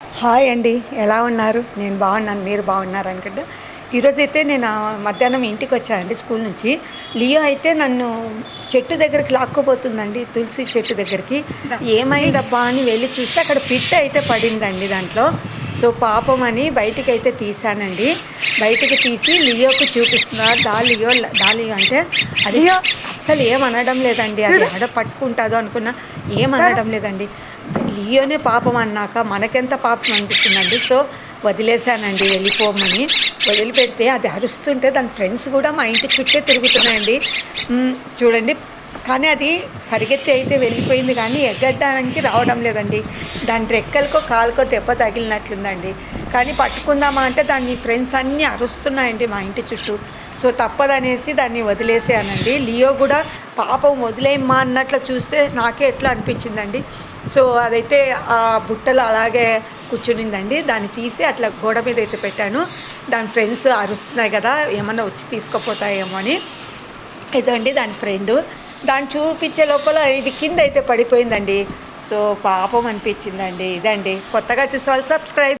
Hi అండి ఎలా ఉన్నారు? నేను బాగున్నాను మీరు బాగున్నారు అనుకుంటే. ఈరోజు అయితే నేను మధ్యాహ్నం ఇంటికి వచ్చానండి స్కూల్ నుంచి. లియో అయితే నన్ను చెట్టు దగ్గరికి లాక్కోపోతుందండి తులసి చెట్టు దగ్గరికి. ఏమైందబ్బా అని వెళ్ళి చూస్తే అక్కడ పిట్ అయితే పడిందండి దాంట్లో. సో పాపం అని బయటికి అయితే తీసానండి బయటికి తీసి లియోకి చూపిస్తున్నారు దా లియో దా లియో అంటే అది అస్సలు ఏమనడం లేదండి అది ఆడ పట్టుకుంటుందో అనుకున్నా ఏమనడం లేదండి. లియోనే పాపం అన్నాక మనకెంత పాపం అనిపిస్తుందండి. సో వదిలేశానండి వెళ్ళిపోమని. వదిలిపెడితే అది అరుస్తుంటే దాని ఫ్రెండ్స్ కూడా మా ఇంటి చుట్టే తిరుగుతున్నాయండి. చూడండి. కానీ అది పరిగెత్తి అయితే వెళ్ళిపోయింది కానీ ఎగ్గడానికి రావడం లేదండి. దాని రెక్కలకో కాలుకో దెబ్బ తగిలినట్లుందండి. కానీ పట్టుకుందామా అంటే దాని ఫ్రెండ్స్ అన్నీ అరుస్తున్నాయండి మా ఇంటి చుట్టూ. సో తప్పదనేసి దాన్ని వదిలేసానండి. లియో కూడా పాపం వదిలేయమ్మా అన్నట్లు చూస్తే నాకే ఎట్లా అనిపించిందండి. సో అదైతే ఆ బుట్టలు అలాగే కూర్చునిందండి. దాన్ని తీసి అట్లా గోడ మీద అయితే పెట్టాను. దాని ఫ్రెండ్స్ అరుస్తున్నాయి కదా ఏమన్నా వచ్చి తీసుకుపోతాయేమో అని. ఇదండి దాని ఫ్రెండ్. దాన్ని చూపించే లోపల ఇది కింద అయితే పడిపోయిందండి. సో పాపం అనిపించిందండి. ఇదండి. కొత్తగా చూసే వాళ్ళు సబ్స్క్రైబ్